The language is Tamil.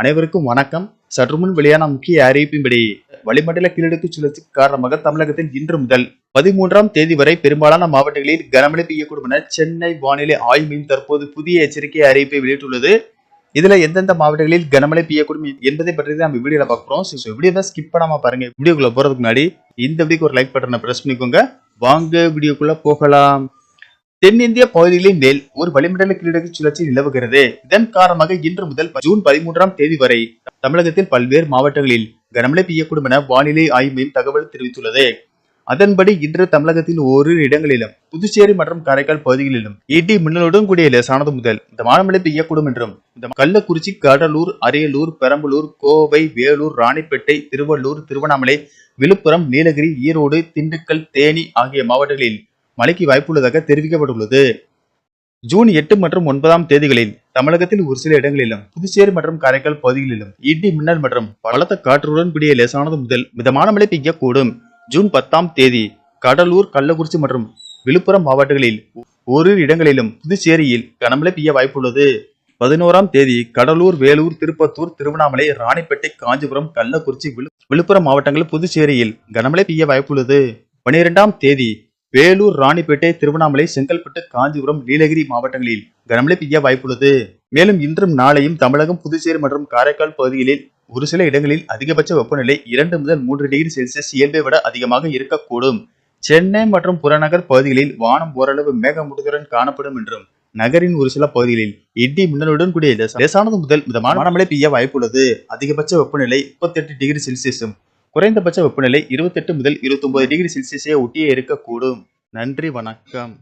அனைவருக்கும் வணக்கம். சற்று முன் வெளியான முக்கிய அறிவிப்பின்படி வளிமண்டல கீழடுக்கு சுழற்சி காரணமாக தமிழகத்தில் இன்று முதல் பதிமூன்றாம் தேதி வரை பெரும்பாலான மாவட்டங்களில் கனமழை பெய்யக்கூடும் என சென்னை வானிலை ஆய்வு மையம் தற்போது புதிய எச்சரிக்கை அறிவிப்பை வெளியிட்டுள்ளது. இதுல எந்தெந்த மாவட்டங்களில் கனமழை பெய்யக்கூடும் என்பதை பற்றி தான் நம்ம வீடியோல பார்க்குறோம் ஸோ ஸோ வீடியோவை ஸ்கிப் பண்ணாம பாருங்க. வீடியோக்குள்ள போறதுக்கு முன்னாடி இந்த வீடியோக்கு ஒரு லைக் பட்டனை பிரஸ் பண்ணிக்கோங்க. வாங்க வீடியோக்குள்ள போகலாம். தென்னிந்திய பகுதிகளின் மேல் ஒரு வளிமண்டல கீழடுக்கு சுழற்சி நிலவுகிறது. இதன் காரணமாக இன்று முதல் ஜூன் பதிமூன்றாம் தேதி வரை தமிழகத்தில் பல்வேறு மாவட்டங்களில் கனமழை பெய்யக்கூடும் என வானிலை ஆய்வு மையம் தகவல் தெரிவித்துள்ளது. அதன்படி இன்று தமிழகத்தில் ஓரிரு இடங்களிலும் புதுச்சேரி மற்றும் காரைக்கால் பகுதிகளிலும் இடி மின்னலுடன் கூடிய லேசானது முதல் இந்த மழை பெய்யக்கூடும் என்றும் இந்த கள்ளக்குறிச்சி கடலூர் அரியலூர் பெரம்பலூர் கோவை வேலூர் ராணிப்பேட்டை திருவள்ளூர் திருவண்ணாமலை விழுப்புரம் நீலகிரி ஈரோடு திண்டுக்கல் தேனி ஆகிய மாவட்டங்களில் மழைக்கு வாய்ப்புள்ளதாக தெரிவிக்கப்பட்டுள்ளது. ஜூன் எட்டு மற்றும் ஒன்பதாம் தேதிகளில் தமிழகத்தில் ஒரு சில இடங்களிலும் புதுச்சேரி மற்றும் காரைக்கால் பகுதிகளிலும் இடி மின்னல் மற்றும் பலத்த காற்றுடன் கூடிய லேசானது முதல் மிதமான மழை பெய்யக்கூடும். ஜூன் பத்தாம் தேதி கடலூர் கள்ளக்குறிச்சி மற்றும் விழுப்புரம் மாவட்டங்களில் ஓரிரு இடங்களிலும் புதுச்சேரியில் கனமழை பெய்ய வாய்ப்புள்ளது. பதினோராம் தேதி கடலூர் வேலூர் திருப்பத்தூர் திருவண்ணாமலை ராணிப்பேட்டை காஞ்சிபுரம் கள்ளக்குறிச்சி விழுப்புரம் மாவட்டங்கள் புதுச்சேரியில் கனமழை பெய்ய வாய்ப்புள்ளது. பனிரெண்டாம் தேதி வேலூர் ராணிப்பேட்டை திருவண்ணாமலை செங்கல்பட்டு காஞ்சிபுரம் நீலகிரி மாவட்டங்களில் கனமழை பெய்ய வாய்ப்புள்ளது. மேலும் இன்றும் நாளையும் தமிழகம் புதுச்சேரி மற்றும் காரைக்கால் பகுதிகளில் ஒரு சில இடங்களில் அதிகபட்ச வெப்பநிலை இரண்டு முதல் மூன்று டிகிரி செல்சியஸ் இயல்பை விட அதிகமாக இருக்கக்கூடும். சென்னை மற்றும் புறநகர் பகுதிகளில் வானம் ஓரளவு மேகமூட்டத்துடன் காணப்படும் என்றும் நகரின் ஒரு சில பகுதிகளில் இடி மின்னலுடன் கூடிய லேசானது முதல் மிதமான மழை பெய்ய வாய்ப்புள்ளது. அதிகபட்ச வெப்பநிலை முப்பத்தெட்டு டிகிரி செல்சியஸும் குறைந்தபட்ச வெப்பநிலை இருபத்தெட்டு முதல் இருபத்தொன்பது டிகிரி செல்சியஸை ஒட்டியே இருக்கக்கூடும். நன்றி வணக்கம்.